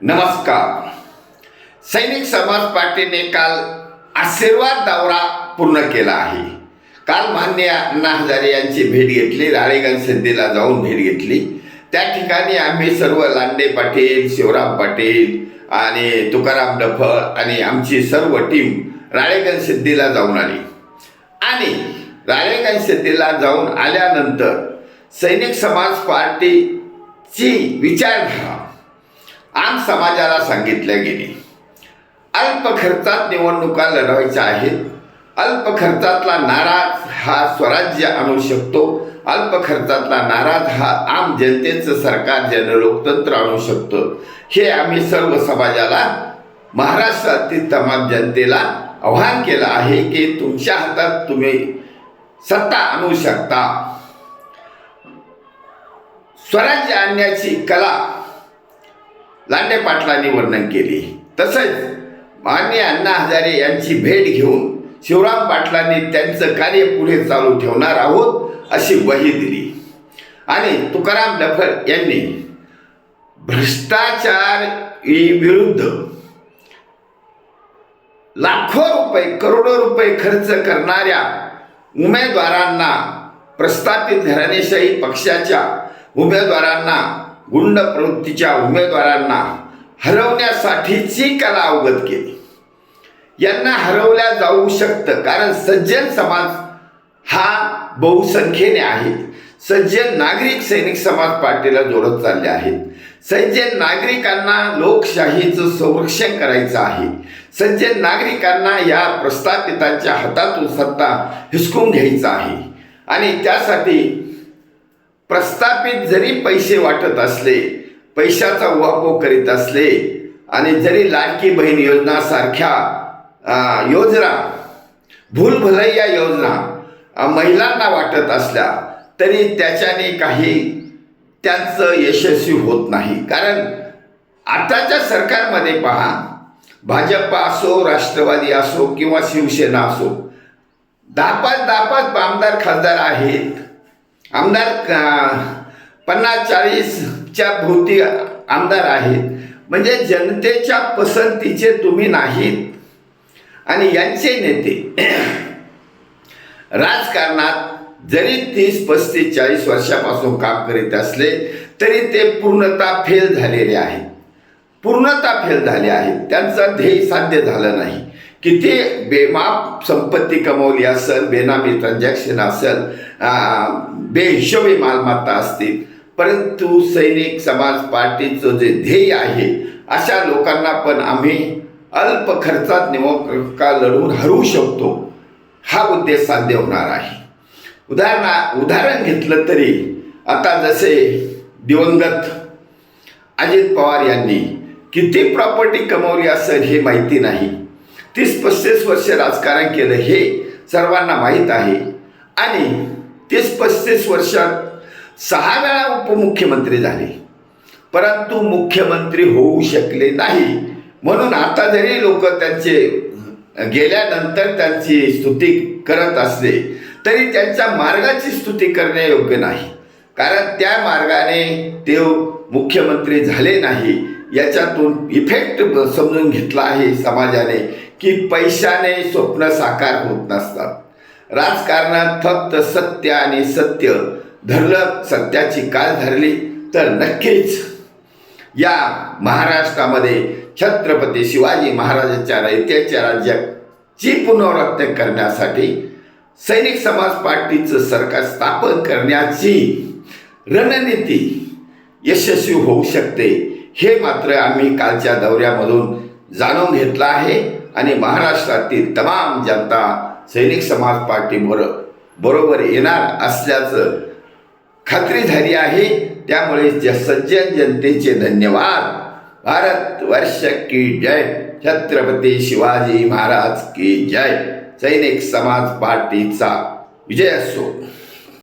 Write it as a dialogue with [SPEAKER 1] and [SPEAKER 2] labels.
[SPEAKER 1] नमस्कार. सैनिक समाज पार्टीने काल आशीर्वाद दौरा पूर्ण केला आहे. काल मान्य अण्णा हजारे यांची भेट घेतली राळेगण सिद्धीला जाऊन भेट घेतली. त्या ठिकाणी आम्ही सर्व लांडे पाटील शिवराम पाटील आणि तुकाराम डफळ आणि आमची सर्व टीम राळेगण सिद्धीला जाऊन आली. आणि राळेगण सिद्धीला जाऊन आल्यानंतर सैनिक समाज पार्टीची विचारधारा आम समाजाला सांगितल्या गेली. अल्प खर्चात निवडणुका लढवायच्या आहेत. अल्प खर्चातला नाराज हा स्वराज्य आणू शकतो. अल्प खर्चातला नाराज हा आम जनतेचं सरकार जनलोकतंत्र आणू शकतं. हे आम्ही सर्व समाजाला महाराष्ट्रातील तमाम जनतेला आव्हान केलं आहे की तुमच्या हातात तुम्ही सत्ता आणू शकता. स्वराज्य आणण्याची कला लांडे पाटलांनी वर्णन केली. तसंच मान्य अण्णा हजारे यांची भेट घेऊन शिवराम पाटलांनी त्यांचं कार्य पुढे चालू ठेवणार आहोत अशी वही दिली. आणि तुकाराम लफर यांनी भ्रष्टाचार विरुद्ध लाखो रुपये करोडो रुपये खर्च करणाऱ्या उमेदवारांना प्रस्थापित घराणेशाही पक्षाच्या उमेदवारांना गुंड प्रवृत्तीच्या उमेदवारांना हरवण्यासाठीची कला अवगत केली यांना हरवल्या जाऊ शकतं. कारण सज्जन समाज हा बहुसंख्येने आहे. सज्जन नागरिक सैनिक समाज पार्टीला जोडत चालले आहेत. सज्जन नागरिकांना लोकशाहीचं संरक्षण करायचं आहे. सज्जन नागरिकांना या प्रस्थापितांच्या हातातून सत्ता हिसकून घ्यायचा आहे. आणि त्यासाठी प्रस्थापित जरी पैसे वाटत असले पैशाचा उहापोह करीत असले आणि जरी लाडकी बहीण योजना सारख्या अं, योजना भूलभुलैया योजना महिलांना वाटत असल्या तरी त्याच्याने काही त्यांचं यशस्वी होत नाही. कारण आताच्या सरकारमध्ये पहा भाजप असो राष्ट्रवादी असो किंवा शिवसेना असो दहा पाच दहा पाच आमदार खासदार आहेत. आमदार पन्नास चाळीसच्या भोवती आमदार आहेत. म्हणजे जनतेच्या पसंतीचे तुम्ही नाहीत. आणि यांचे नेते राजकारणात जरी तीस पस्तीस चाळीस वर्षापासून काम करीत असले तरी ते पूर्णता फेल झालेले आहेत. पूर्णता फेल झाले आहेत. त्यांचं ध्येय साध्य झालं नाही. किती बेमाप संपत्ती कमवली असेल बेनामी ट्रान्झॅक्शन असेल बेहिशोबी मालमत्ता असतील. परंतु सैनिक समाज पार्टीचं जे ध्येय आहे अशा लोकांना पण आम्ही अल्प खर्चात निवडणुका लढवून हरवू शकतो हा उद्देश साध्य होणार आहे. उदाहरणा उदाहरण घेतलं तरी आता जसे दिवंगत अजित पवार यांनी किती प्रॉपर्टी कमवली असेल हे माहिती नाही. तीस पस्तीस वर्ष राजकारण केलं हे सर्वांना माहीत आहे. आणि तीस पस्तीस वर्षात सहा वेळा उपमुख्यमंत्री झाले. परंतु मुख्यमंत्री होऊ शकले नाही. म्हणून आता जरी लोक त्यांचे गेल्यानंतर त्यांची स्तुती करत असले तरी त्यांच्या मार्गाची स्तुती करणे योग्य नाही. कारण त्या मार्गाने ते मुख्यमंत्री झाले नाही याच्यातून इफेक्ट समजून घेतला आहे समाजाने. की पैशाने स्वप्न साकार होत नसतात. राजकारणात फक्त सत्य आणि सत्य धरलं सत्याची काळ धरली तर नक्कीच या महाराष्ट्रामध्ये छत्रपती शिवाजी महाराजांच्या रयतेच्या राज्याची पुनरावृत्ती करण्यासाठी सैनिक समाज पार्टीचं सरकार स्थापन करण्याची रणनीती यशस्वी होऊ शकते हे मात्र आम्ही कालच्या दौऱ्यामधून जाणून घेतलं आहे. आणि महाराष्ट्रातील तमाम जनता सैनिक समाज पार्टी बरो बरोबर येणार असल्याचं खात्री झाली आहे. त्यामुळे ज सज्जन जनतेचे धन्यवाद. भारत वर्ष की जय. छत्रपती शिवाजी महाराज की जय. सैनिक समाज पार्टीचा विजय असो.